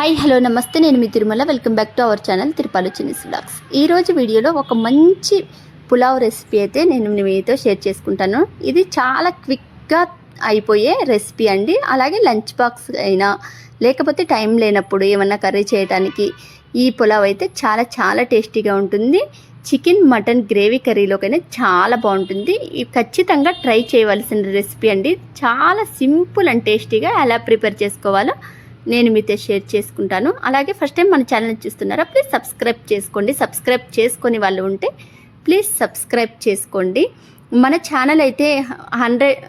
Hi hello నమస్తే. నేను మీ Tirumala. Welcome back to our channel Tirupalu Chinni's blogs ఈరోజు వీడియోలో ఒక మంచి పులావ్ రెసిపీ అయితే నేను మీతో షేర్ చేసుకుంటాను. ఇది చాలా క్విక్గా అయిపోయే రెసిపీ అండి. అలాగే లంచ్ బాక్స్ అయినా లేకపోతే టైం లేనప్పుడు ఏమన్నా కర్రీ చేయడానికి ఈ పులావ్ అయితే చాలా చాలా టేస్టీగా ఉంటుంది. చికెన్ మటన్ గ్రేవీ కర్రీలోకైనా చాలా బాగుంటుంది. ఖచ్చితంగా ట్రై చేయవలసిన రెసిపీ అండి. చాలా సింపుల్ అండ్ టేస్టీగా ఎలా ప్రిపేర్ చేసుకోవాలో నేను మీతో షేర్ చేసుకుంటాను. అలాగే ఫస్ట్ టైం మన ఛానల్ చూస్తున్నారా ప్లీజ్ సబ్స్క్రైబ్ చేసుకోండి. సబ్స్క్రైబ్ చేసుకొని వాళ్ళు ఉంటే ప్లీజ్ సబ్స్క్రైబ్ చేసుకోండి. మన ఛానల్ అయితే హండ్రెడ్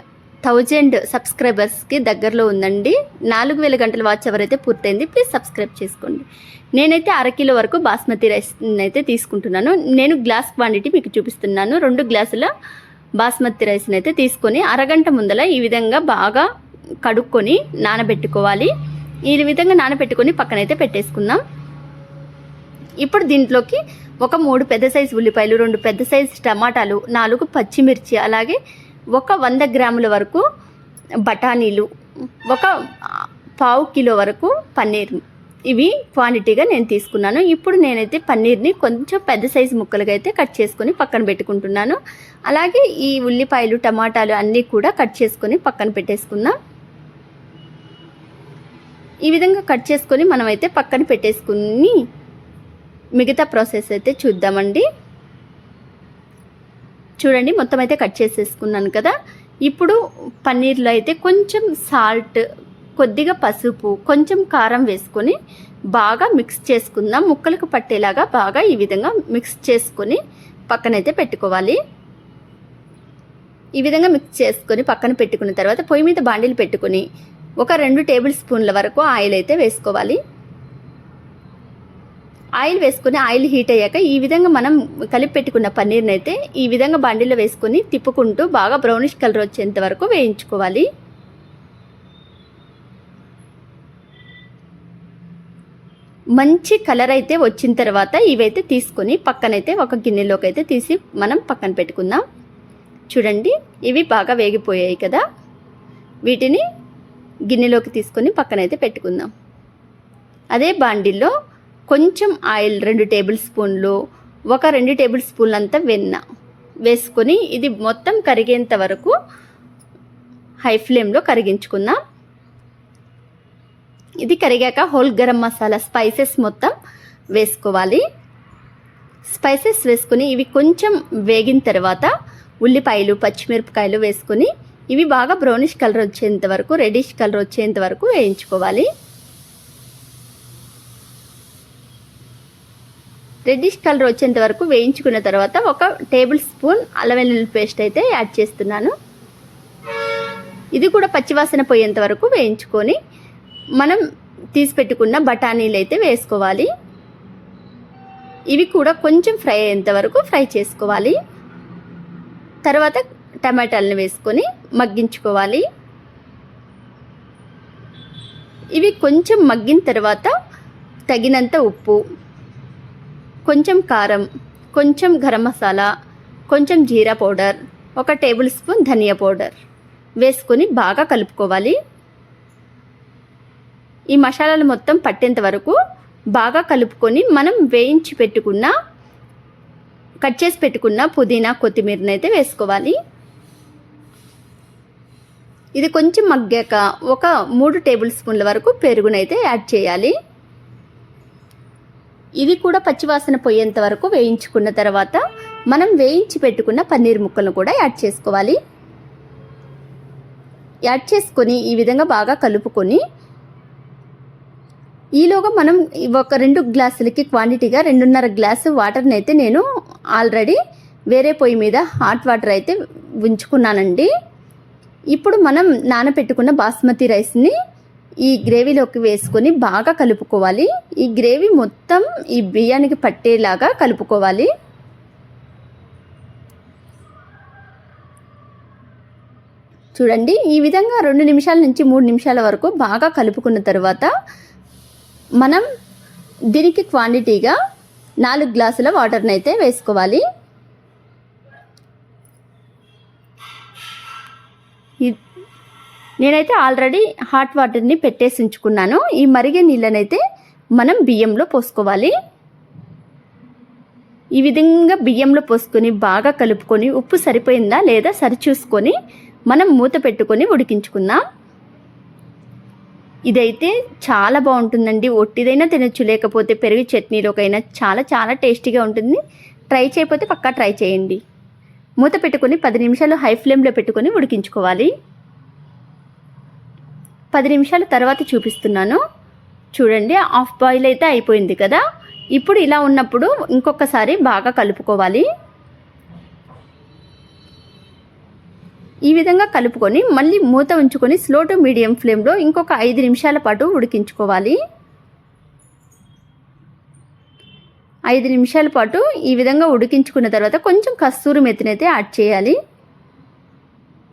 థౌజండ్ సబ్స్క్రైబర్స్కి దగ్గరలో ఉందండి. నాలుగు వేల గంటల వాచ్ అవర్ అయితే పూర్తయింది. ప్లీజ్ సబ్స్క్రైబ్ చేసుకోండి. నేనైతే అరకిలో వరకు బాస్మతి రైస్ అయితే తీసుకుంటున్నాను. నేను గ్లాస్ క్వాంటిటీ మీకు చూపిస్తున్నాను. రెండు గ్లాసుల బాస్మతి రైస్ని అయితే తీసుకొని అరగంట ముందల ఈ విధంగా బాగా కడుక్కొని నానబెట్టుకోవాలి. ఈ విధంగా నానబెట్టుకొని పక్కనైతే పెట్టేసుకుందాం. ఇప్పుడు దీంట్లోకి ఒక మూడు పెద్ద సైజు ఉల్లిపాయలు రెండు పెద్ద సైజు టమాటాలు నాలుగు పచ్చిమిర్చి అలాగే ఒక వంద గ్రాముల వరకు బఠానీలు ఒక పావు కిలో వరకు పన్నీర్. ఇవి క్వాంటిటీగా నేను తీసుకున్నాను. ఇప్పుడు నేనైతే పన్నీర్ని కొంచెం పెద్ద సైజు ముక్కలుగా అయితే కట్ చేసుకొని పక్కన పెట్టుకుంటున్నాను. అలాగే ఈ ఉల్లిపాయలు టమాటాలు అన్నీ కూడా కట్ చేసుకొని పక్కన పెట్టేసుకుందాం. ఈ విధంగా కట్ చేసుకొని మనమైతే పక్కన పెట్టేసుకుని మిగతా ప్రాసెస్ అయితే చూద్దామండి. చూడండి మొత్తం అయితే కట్ చేసేసుకున్నాను కదా. ఇప్పుడు పన్నీర్లో అయితే కొంచెం సాల్ట్ కొద్దిగా పసుపు కొంచెం కారం వేసుకొని బాగా మిక్స్ చేసుకుందాం. ముక్కలకు పట్టేలాగా బాగా ఈ విధంగా మిక్స్ చేసుకొని పక్కనైతే పెట్టుకోవాలి. ఈ విధంగా మిక్స్ చేసుకొని పక్కన పెట్టుకున్న తర్వాత పొయ్యి మీద బాండీలు పెట్టుకొని ఒక రెండు టేబుల్ స్పూన్ల వరకు ఆయిల్ అయితే వేసుకోవాలి. ఆయిల్ వేసుకొని ఆయిల్ హీట్ అయ్యాక ఈ విధంగా మనం కలిపి పెట్టుకున్న పన్నీర్ని అయితే ఈ విధంగా బండిలో వేసుకొని తిప్పుకుంటూ బాగా బ్రౌనిష్ కలర్ వచ్చేంత వరకు వేయించుకోవాలి. మంచి కలర్ అయితే వచ్చిన తర్వాత ఇవైతే తీసుకొని పక్కనైతే ఒక గిన్నెలోకి అయితే తీసి మనం పక్కన పెట్టుకుందాం. చూడండి ఇవి బాగా వేగిపోయాయి కదా. వీటిని గిన్నెలోకి తీసుకొని పక్కనైతే పెట్టుకుందాం. అదే బాండిల్లో కొంచెం ఆయిల్ రెండు టేబుల్ స్పూన్లు ఒక రెండు టేబుల్ స్పూన్లు అంతా వెన్న వేసుకొని ఇది మొత్తం కరిగేంత వరకు హై ఫ్లేమ్లో కరిగించుకుందాం. ఇది కరిగాక హోల్ గరం మసాలా స్పైసెస్ మొత్తం వేసుకోవాలి. స్పైసెస్ వేసుకొని ఇవి కొంచెం వేగిన తర్వాత ఉల్లిపాయలు పచ్చిమిరపకాయలు వేసుకొని ఇవి బాగా బ్రౌనిష్ కలర్ వచ్చేంత వరకు రెడిష్ కలర్ వచ్చేంత వరకు వేయించుకోవాలి. రెడ్డిష్ కలర్ వచ్చేంత వరకు వేయించుకున్న తర్వాత ఒక టేబుల్ స్పూన్ అల్లం వెల్లుల్లి పేస్ట్ అయితే యాడ్ చేస్తున్నాను. ఇది కూడా పచ్చివాసన పోయేంత వరకు వేయించుకొని మనం తీసి పెట్టుకున్న బఠానీలు అయితే వేసుకోవాలి. ఇవి కూడా కొంచెం ఫ్రై అయ్యేంత వరకు ఫ్రై చేసుకోవాలి. తర్వాత టమాటాలను వేసుకొని మగ్గించుకోవాలి. ఇవి కొంచెం మగ్గిన తర్వాత తగినంత ఉప్పు కొంచెం కారం కొంచెం గరం మసాలా కొంచెం జీరా పౌడర్ ఒక టేబుల్ స్పూన్ ధనియా పౌడర్ వేసుకొని బాగా కలుపుకోవాలి. ఈ మసాలాలు మొత్తం పట్టేంత వరకు బాగా కలుపుకొని మనం వేయించి పెట్టుకున్న కట్ చేసి పెట్టుకున్న పుదీనా కొత్తిమీరనైతే అయితే వేసుకోవాలి. ఇది కొంచెం మగ్గాక ఒక మూడు టేబుల్ స్పూన్ల వరకు పెరుగునైతే యాడ్ చేయాలి. ఇది కూడా పచ్చివాసన పోయేంత వరకు వేయించుకున్న తర్వాత మనం వేయించి పెట్టుకున్న పన్నీర్ ముక్కలను కూడా యాడ్ చేసుకోవాలి. యాడ్ చేసుకొని ఈ విధంగా బాగా కలుపుకొని ఈలోగా మనం ఒక రెండు గ్లాసులకి క్వాంటిటీగా రెండున్నర గ్లాసు వాటర్ని అయితే నేను ఆల్రెడీ వేరే పొయ్యి మీద హాట్ వాటర్ అయితే ఉంచుకున్నానండి. ఇప్పుడు మనం నానబెట్టుకున్న బాస్మతి రైస్ని ఈ గ్రేవీలోకి వేసుకొని బాగా కలుపుకోవాలి. ఈ గ్రేవీ మొత్తం ఈ బియ్యానికి పట్టేలాగా కలుపుకోవాలి. చూడండి ఈ విధంగా రెండు నిమిషాల నుంచి మూడు నిమిషాల వరకు బాగా కలుపుకున్న తర్వాత మనం దీనికి క్వాంటిటీగా నాలుగు గ్లాసుల వాటర్ని అయితే వేసుకోవాలి. నేనైతే ఆల్రెడీ హాట్ వాటర్ని పెట్టేసి ఉంచుకున్నాను. ఈ మరిగే నీళ్ళనైతే మనం బియ్యంలో పోసుకోవాలి. ఈ విధంగా బియ్యంలో పోసుకొని బాగా కలుపుకొని ఉప్పు సరిపోయిందా లేదా సరిచూసుకొని మనం మూత పెట్టుకొని ఉడికించుకుందాం. ఇదైతే చాలా బాగుంటుందండి. ఒట్టిదైనా తినచ్చు లేకపోతే పెరుగు చట్నీలోకైనా చాలా చాలా టేస్టీగా ఉంటుంది. ట్రై చేయకపోతే పక్కా ట్రై చేయండి. మూత పెట్టుకొని పది నిమిషాలు హై ఫ్లేమ్లో పెట్టుకొని ఉడికించుకోవాలి. పది నిమిషాల తర్వాత చూపిస్తున్నాను. చూడండి హాఫ్ బాయిల్ అయితే అయిపోయింది కదా. ఇప్పుడు ఇలా ఉన్నప్పుడు ఇంకొకసారి బాగా కలుపుకోవాలి. ఈ విధంగా కలుపుకొని మళ్ళీ మూత ఉంచుకొని స్లో టు మీడియం ఫ్లేమ్లో ఇంకొక ఐదు నిమిషాల పాటు ఉడికించుకోవాలి. ఐదు నిమిషాల పాటు ఈ విధంగా ఉడికించుకున్న తర్వాత కొంచెం కస్తూరి మెత్తనైతే యాడ్ చేయాలి.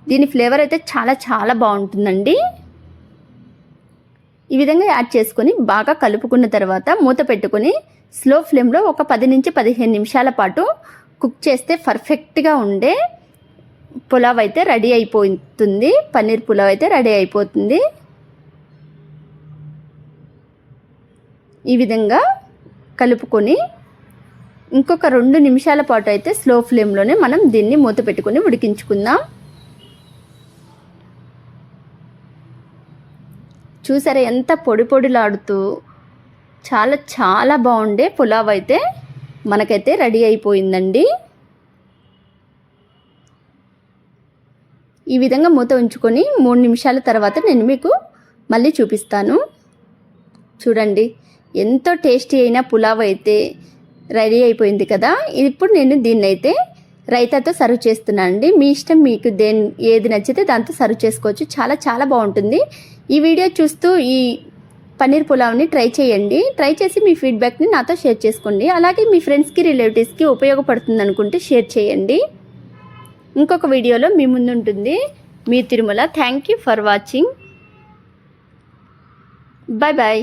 దీని ఫ్లేవర్ అయితే చాలా చాలా బాగుంటుందండి. ఈ విధంగా యాడ్ చేసుకొని బాగా కలుపుకున్న తర్వాత మూత పెట్టుకొని స్లో ఫ్లేమ్లో ఒక పది నుంచి పదిహేను నిమిషాల పాటు కుక్ చేస్తే పర్ఫెక్ట్గా ఉండే పులావ్ అయితే రెడీ అయిపోతుంది. పన్నీర్ పులావ్ అయితే రెడీ అయిపోతుంది. ఈ విధంగా కలుపుకొని ఇంకొక రెండు నిమిషాల పాటు అయితే స్లో ఫ్లేమ్లోనే మనం దీన్ని మూత పెట్టుకొని ఉడికించుకుందాం. చూసారా ఎంత పొడి పొడిలాడుతూ చాలా చాలా బాగుండే పులావ్ అయితే మనకైతే రెడీ అయిపోయిందండి. ఈ విధంగా మూత ఉంచుకొని మూడు నిమిషాల తర్వాత నేను మీకు మళ్ళీ చూపిస్తాను. చూడండి ఎంతో టేస్టీ అయిన పులావ్ అయితే రెడీ అయిపోయింది కదా. ఇప్పుడు నేను దీన్ని అయితే రైతాతో సర్వ్ చేస్తున్నాను అండి. మీ ఇష్టం మీకు దేని ఏది నచ్చితే దాంతో సర్వ్ చేసుకోవచ్చు. చాలా చాలా బాగుంటుంది. ఈ వీడియో చూస్తూ ఈ పన్నీర్ పులావ్ని ట్రై చేయండి. ట్రై చేసి మీ ఫీడ్బ్యాక్ని నాతో షేర్ చేసుకోండి. అలాగే మీ ఫ్రెండ్స్కి రిలేటివ్స్కి ఉపయోగపడుతుంది అనుకుంటే షేర్ చేయండి. ఇంకొక వీడియోలో మీ ముందు ఉంటుంది మీ Tirumala. Thank you for watching. Bye bye